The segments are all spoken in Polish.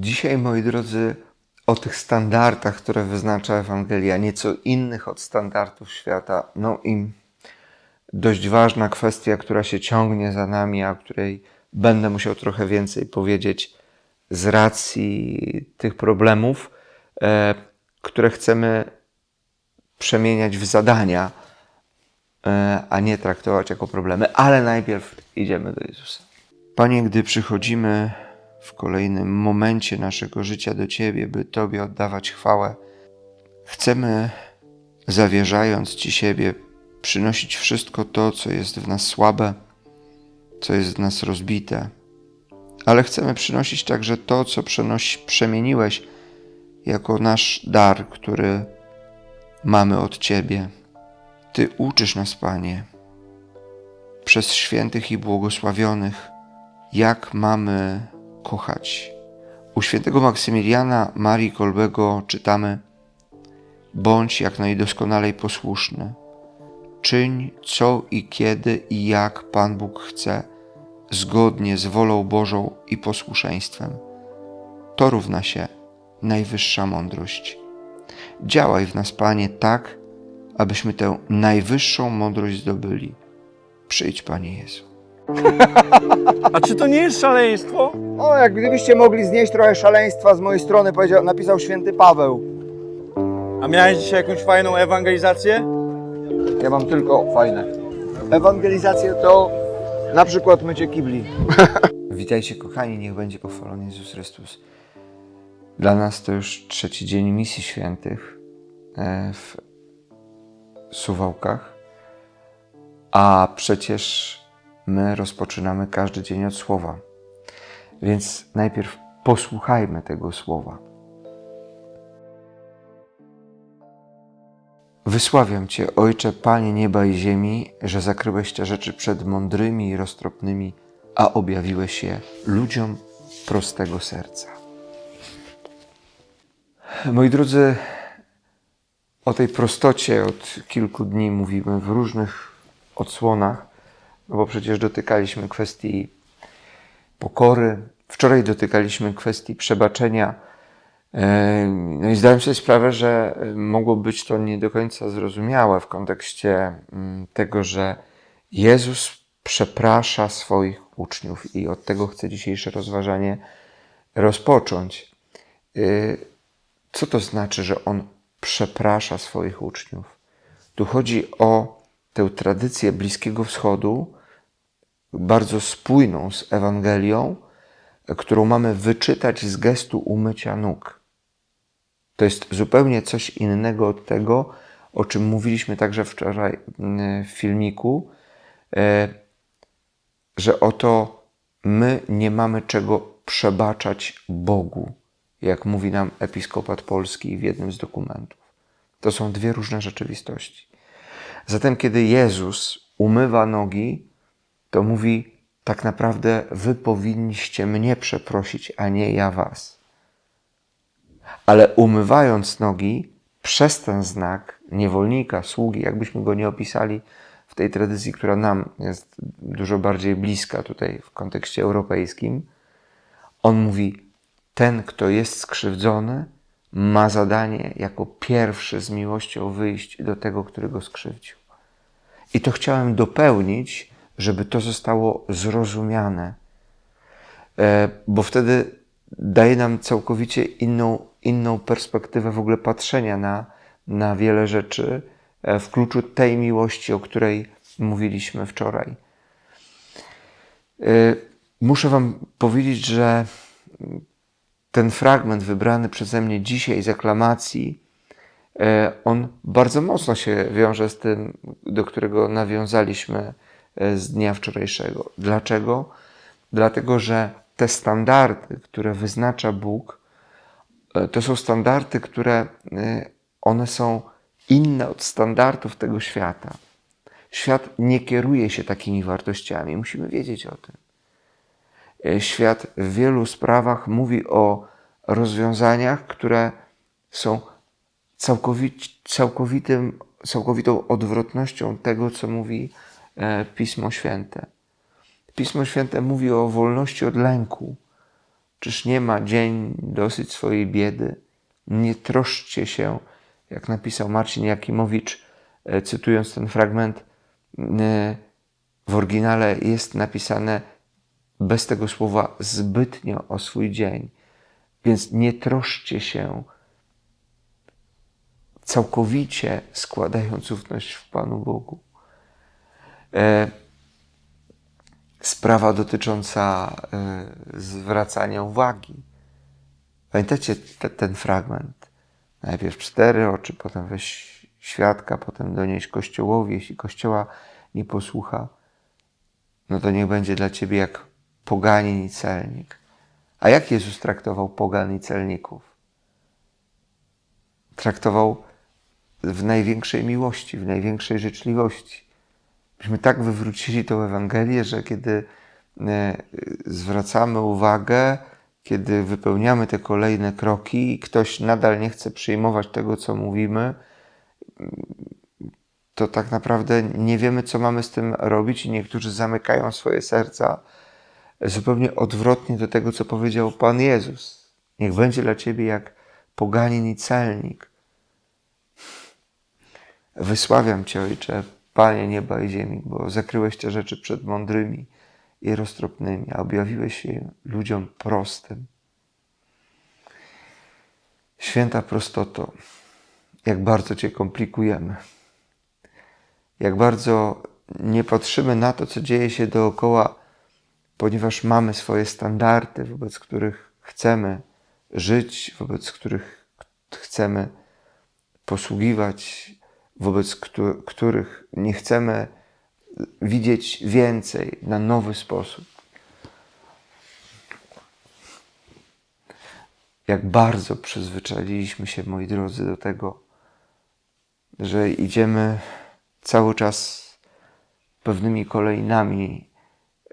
Dzisiaj, moi drodzy, o tych standardach, które wyznacza Ewangelia, nieco innych od standardów świata, no i dość ważna kwestia, która się ciągnie za nami, a o której będę musiał trochę więcej powiedzieć z racji tych problemów, e, które chcemy przemieniać w zadania, e, a nie traktować jako problemy. Ale najpierw idziemy do Jezusa. Panie, gdy przychodzimy w kolejnym momencie naszego życia do Ciebie, by Tobie oddawać chwałę, chcemy, zawierzając Ci siebie, przynosić wszystko to, co jest w nas słabe, co jest w nas rozbite, ale chcemy przynosić także to, co przenosi, przemieniłeś jako nasz dar, który mamy od Ciebie. Ty uczysz nas, Panie, przez świętych i błogosławionych, jak mamy kochać. U świętego Maksymiliana Marii Kolbego czytamy: Bądź jak najdoskonalej posłuszny. Czyń co i kiedy i jak Pan Bóg chce, zgodnie z wolą Bożą i posłuszeństwem. To równa się najwyższa mądrość. Działaj w nas, Panie, tak, abyśmy tę najwyższą mądrość zdobyli. Przyjdź, Panie Jezu. A czy to nie jest szaleństwo? O, jak gdybyście mogli znieść trochę szaleństwa z mojej strony, powiedział, napisał święty Paweł. A miałeś dzisiaj jakąś fajną ewangelizację? Ja mam tylko fajne. Ewangelizację to na przykład mycie kibli. Witajcie, kochani, niech będzie pochwalony Jezus Chrystus. Dla nas to już trzeci dzień misji świętych e, w Suwałkach, a przecież my rozpoczynamy każdy dzień od słowa. Więc najpierw posłuchajmy tego słowa. Wysławiam Cię, Ojcze, Panie nieba i ziemi, że zakryłeś te rzeczy przed mądrymi i roztropnymi, a objawiłeś je ludziom prostego serca. Moi drodzy, o tej prostocie od kilku dni mówimy w różnych odsłonach, no bo przecież dotykaliśmy kwestii pokory, wczoraj dotykaliśmy kwestii przebaczenia. E, No i zdałem sobie sprawę, że mogło być to nie do końca zrozumiałe w kontekście mm, tego, że Jezus przeprasza swoich uczniów i od tego chcę dzisiejsze rozważanie rozpocząć. Y, Co to znaczy, że On przeprasza swoich uczniów? Tu chodzi o tę tradycję Bliskiego Wschodu, bardzo spójną z Ewangelią, którą mamy wyczytać z gestu umycia nóg. To jest zupełnie coś innego od tego, o czym mówiliśmy także wczoraj mm, w filmiku, e, że oto my nie mamy czego przebaczać Bogu, jak mówi nam episkopat polski w jednym z dokumentów. To są dwie różne rzeczywistości. Zatem, kiedy Jezus umywa nogi, to mówi tak naprawdę: Wy powinniście mnie przeprosić, a nie ja was. Ale umywając nogi, przez ten znak niewolnika, sługi, jakbyśmy go nie opisali w tej tradycji, która nam jest dużo bardziej bliska tutaj w kontekście europejskim, on mówi: Ten, kto jest skrzywdzony, ma zadanie jako pierwszy z miłością wyjść do tego, który go skrzywdził. I to chciałem dopełnić, żeby to zostało zrozumiane, E, bo wtedy daje nam całkowicie inną, inną perspektywę w ogóle patrzenia na, na wiele rzeczy e, w kluczu tej miłości, o której mówiliśmy wczoraj. E, Muszę Wam powiedzieć, że ten fragment wybrany przeze mnie dzisiaj z aklamacji, on bardzo mocno się wiąże z tym, do którego nawiązaliśmy z dnia wczorajszego. Dlaczego? Dlatego, że te standardy, które wyznacza Bóg, e, to są standardy, które e, one są inne od standardów tego świata. Świat nie kieruje się takimi wartościami, musimy wiedzieć o tym. E, Świat w wielu sprawach mówi o rozwiązaniach, które są całkowitym, całkowitą odwrotnością tego, co mówi e, Pismo Święte. Pismo Święte mówi o wolności od lęku, Czyż nie ma dzień dosyć swojej biedy? Nie troszczcie się, jak napisał Marcin Jakimowicz, e, cytując ten fragment, e, w oryginale jest napisane bez tego słowa zbytnio o swój dzień. Więc nie troszczcie się, całkowicie składając ufność w Panu Bogu. E, sprawa dotycząca e, zwracania uwagi. Pamiętacie te, ten fragment? Najpierw cztery oczy, potem weź świadka, potem donieść Kościołowi. Jeśli Kościoła nie posłucha, no to niech będzie dla ciebie jak poganin i celnik. A jak Jezus traktował pogan i celników? Traktował w największej miłości, w największej życzliwości. Myśmy tak wywrócili tą Ewangelię, że kiedy e, zwracamy uwagę, kiedy wypełniamy te kolejne kroki i ktoś nadal nie chce przyjmować tego, co mówimy, to tak naprawdę nie wiemy, co mamy z tym robić, i niektórzy zamykają swoje serca zupełnie odwrotnie do tego, co powiedział Pan Jezus. Niech będzie dla ciebie jak poganin i celnik. Wysławiam Cię, Ojcze, Panie nieba i ziemi, bo zakryłeś te rzeczy przed mądrymi i roztropnymi, a objawiłeś je ludziom prostym. Święta prostoto, jak bardzo Cię komplikujemy. Jak bardzo nie patrzymy na to, co dzieje się dookoła, ponieważ mamy swoje standardy, wobec których chcemy żyć, wobec których chcemy posługiwać, wobec któ- których nie chcemy widzieć więcej na nowy sposób. Jak bardzo przyzwyczailiśmy się, moi drodzy, do tego, że idziemy cały czas pewnymi kolejnami,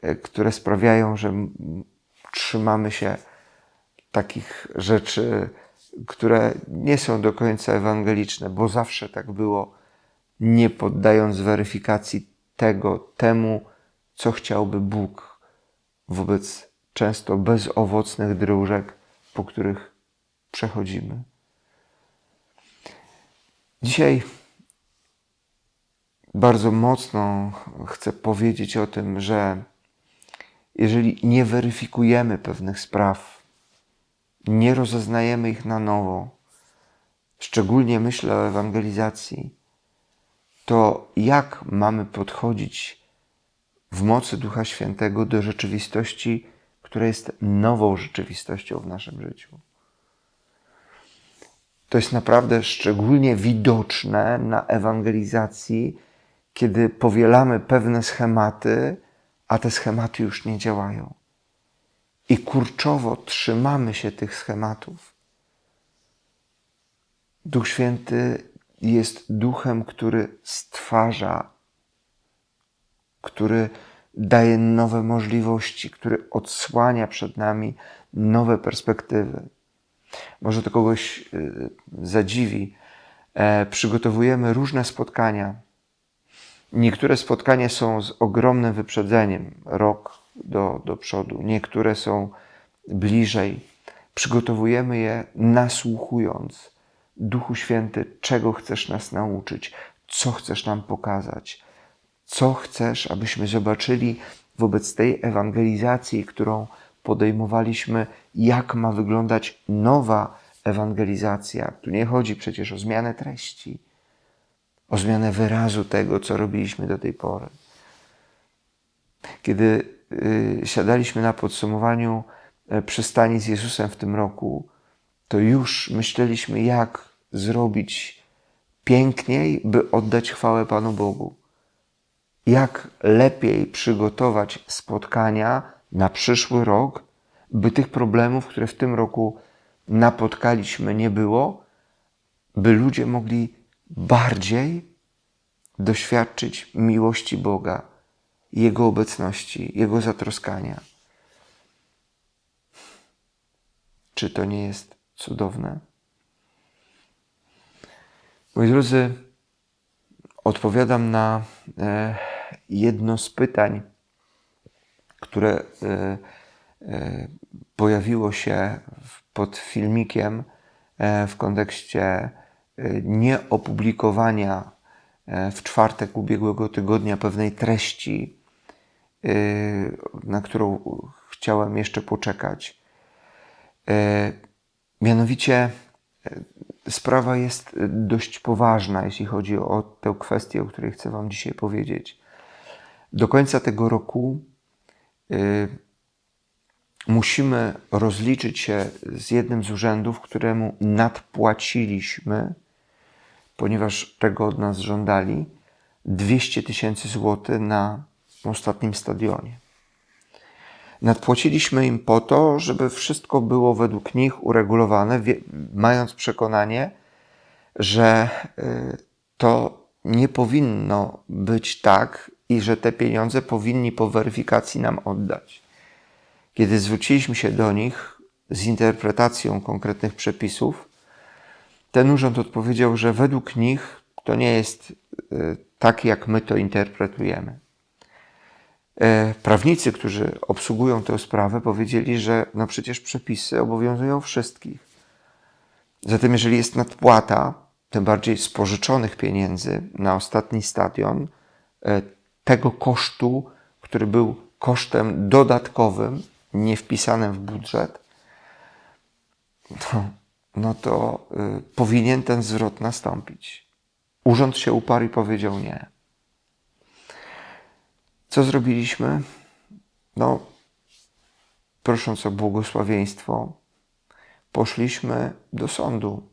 e, które sprawiają, że trzymamy się takich rzeczy, które nie są do końca ewangeliczne, bo zawsze tak było, nie poddając weryfikacji tego, temu, co chciałby Bóg wobec często bezowocnych dróżek, po których przechodzimy. Dzisiaj bardzo mocno chcę powiedzieć o tym, że jeżeli nie weryfikujemy pewnych spraw, nie rozeznajemy ich na nowo, szczególnie myślę o ewangelizacji, to jak mamy podchodzić w mocy Ducha Świętego do rzeczywistości, która jest nową rzeczywistością w naszym życiu? To jest naprawdę szczególnie widoczne na ewangelizacji, kiedy powielamy pewne schematy, a te schematy już nie działają. I kurczowo trzymamy się tych schematów. Duch Święty jest duchem, który stwarza, który daje nowe możliwości, który odsłania przed nami nowe perspektywy. Może to kogoś y, zadziwi. E, przygotowujemy różne spotkania. Niektóre spotkania są z ogromnym wyprzedzeniem, rok do, do przodu. Niektóre są bliżej. Przygotowujemy je nasłuchując. Duchu Święty, czego chcesz nas nauczyć? Co chcesz nam pokazać? Co chcesz, abyśmy zobaczyli wobec tej ewangelizacji, którą podejmowaliśmy, jak ma wyglądać nowa ewangelizacja? Tu nie chodzi przecież o zmianę treści, o zmianę wyrazu tego, co robiliśmy do tej pory. Kiedy siadaliśmy na podsumowaniu y, przystani z Jezusem w tym roku, to już myśleliśmy, jak zrobić piękniej, by oddać chwałę Panu Bogu. Jak lepiej przygotować spotkania na przyszły rok, by tych problemów, które w tym roku napotkaliśmy, nie było, by ludzie mogli bardziej doświadczyć miłości Boga, Jego obecności, Jego zatroskania. Czy to nie jest cudowne? Moi drodzy, odpowiadam na e, jedno z pytań, które e, e, pojawiło się pod filmikiem w kontekście nieopublikowania w czwartek ubiegłego tygodnia pewnej treści, na którą chciałem jeszcze poczekać. E, Mianowicie e, sprawa jest dość poważna, jeśli chodzi o tę kwestię, o której chcę Wam dzisiaj powiedzieć. Do końca tego roku y, musimy rozliczyć się z jednym z urzędów, któremu nadpłaciliśmy, ponieważ tego od nas żądali, 200 tysięcy złotych na ostatnim stadionie. Nadpłaciliśmy im po to, żeby wszystko było według nich uregulowane, mając przekonanie, że y, to nie powinno być tak i że te pieniądze powinni po weryfikacji nam oddać. Kiedy zwróciliśmy się do nich z interpretacją konkretnych przepisów, ten urząd odpowiedział, że według nich to nie jest y, tak, jak my to interpretujemy. E, Prawnicy, którzy obsługują tę sprawę, powiedzieli, że no przecież przepisy obowiązują wszystkich. Zatem, jeżeli jest nadpłata, tym bardziej z pożyczonych pieniędzy na ostatni stadion, e, tego kosztu, który był kosztem dodatkowym, nie wpisanym w budżet, no, no to y, powinien ten zwrot nastąpić. Urząd się uparł i powiedział nie. Co zrobiliśmy? No, prosząc o błogosławieństwo, poszliśmy do sądu.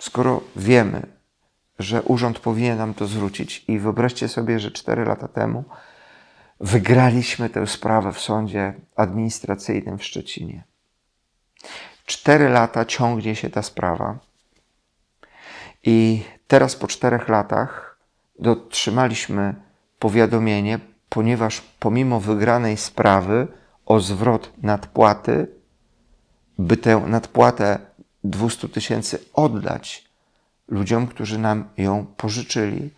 Skoro wiemy, że urząd powinien nam to zwrócić, i wyobraźcie sobie, że 4 lata temu wygraliśmy tę sprawę w sądzie administracyjnym w Szczecinie. Cztery lata ciągnie się ta sprawa. I teraz po czterech latach dotrzymaliśmy powiadomienie, ponieważ pomimo wygranej sprawy o zwrot nadpłaty, by tę nadpłatę 200 tysięcy oddać ludziom, którzy nam ją pożyczyli,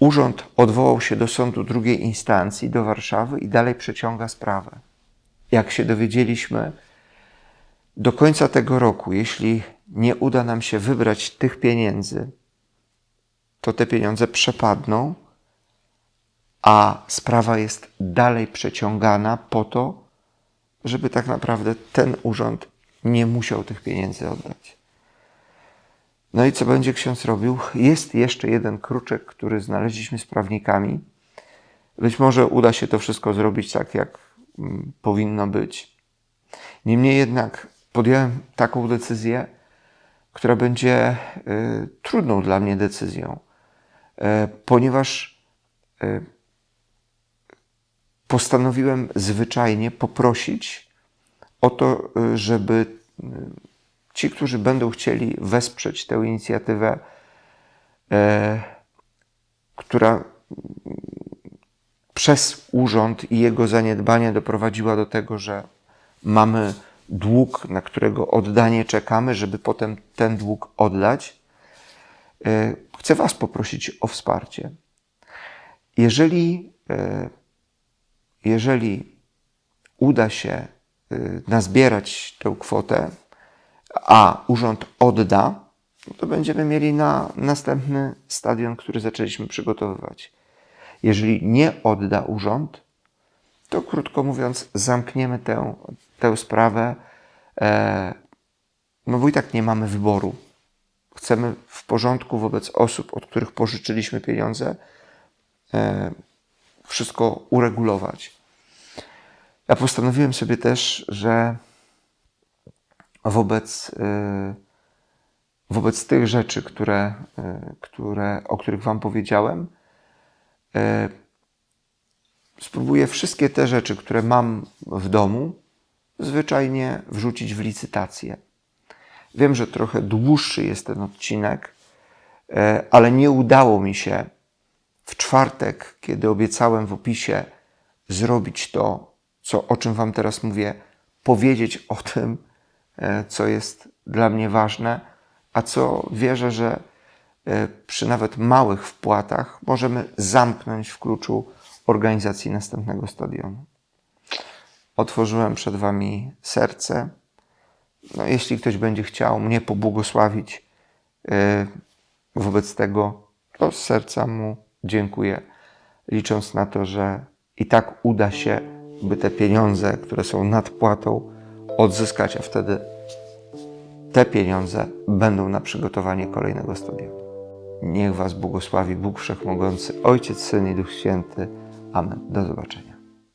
urząd odwołał się do sądu drugiej instancji, do Warszawy i dalej przeciąga sprawę. Jak się dowiedzieliśmy, do końca tego roku, jeśli nie uda nam się wybrać tych pieniędzy, to te pieniądze przepadną, a sprawa jest dalej przeciągana po to, żeby tak naprawdę ten urząd nie musiał tych pieniędzy oddać. No i co będzie ksiądz robił? Jest jeszcze jeden kruczek, który znaleźliśmy z prawnikami. Być może uda się to wszystko zrobić tak, jak mm, powinno być. Niemniej jednak podjąłem taką decyzję, która będzie y, trudną dla mnie decyzją, y, ponieważ y, postanowiłem zwyczajnie poprosić o to, y, żeby y, ci, którzy będą chcieli wesprzeć tę inicjatywę, e, która mm, przez urząd i jego zaniedbanie doprowadziła do tego, że mamy dług, na którego oddanie czekamy, żeby potem ten dług oddać. E, Chcę Was poprosić o wsparcie. Jeżeli, e, jeżeli uda się y, nazbierać tę kwotę, a urząd odda, to będziemy mieli na następny stadion, który zaczęliśmy przygotowywać. Jeżeli nie odda urząd, to krótko mówiąc, zamkniemy tę, tę sprawę, e, no bo i tak nie mamy wyboru. Chcemy w porządku wobec osób, od których pożyczyliśmy pieniądze, e, wszystko uregulować. Ja postanowiłem sobie też, że wobec, y, wobec tych rzeczy, które, y, które, o których Wam powiedziałem, y, spróbuję wszystkie te rzeczy, które mam w domu, zwyczajnie wrzucić w licytację. Wiem, że trochę dłuższy jest ten odcinek, ale nie udało mi się w czwartek, kiedy obiecałem w opisie zrobić to, co, o czym Wam teraz mówię, powiedzieć o tym, e, co jest dla mnie ważne, a co wierzę, że e, przy nawet małych wpłatach możemy zamknąć w kluczu organizacji następnego stadionu. otworzyłem przed Wami serce. No, jeśli ktoś będzie chciał mnie pobłogosławić yy, wobec tego, to z serca mu dziękuję, licząc na to, że i tak uda się, by te pieniądze, które są nadpłatą, odzyskać, a wtedy te pieniądze będą na przygotowanie kolejnego studia. Niech Was błogosławi Bóg Wszechmogący, Ojciec, Syn i Duch Święty. Amen. Do zobaczenia.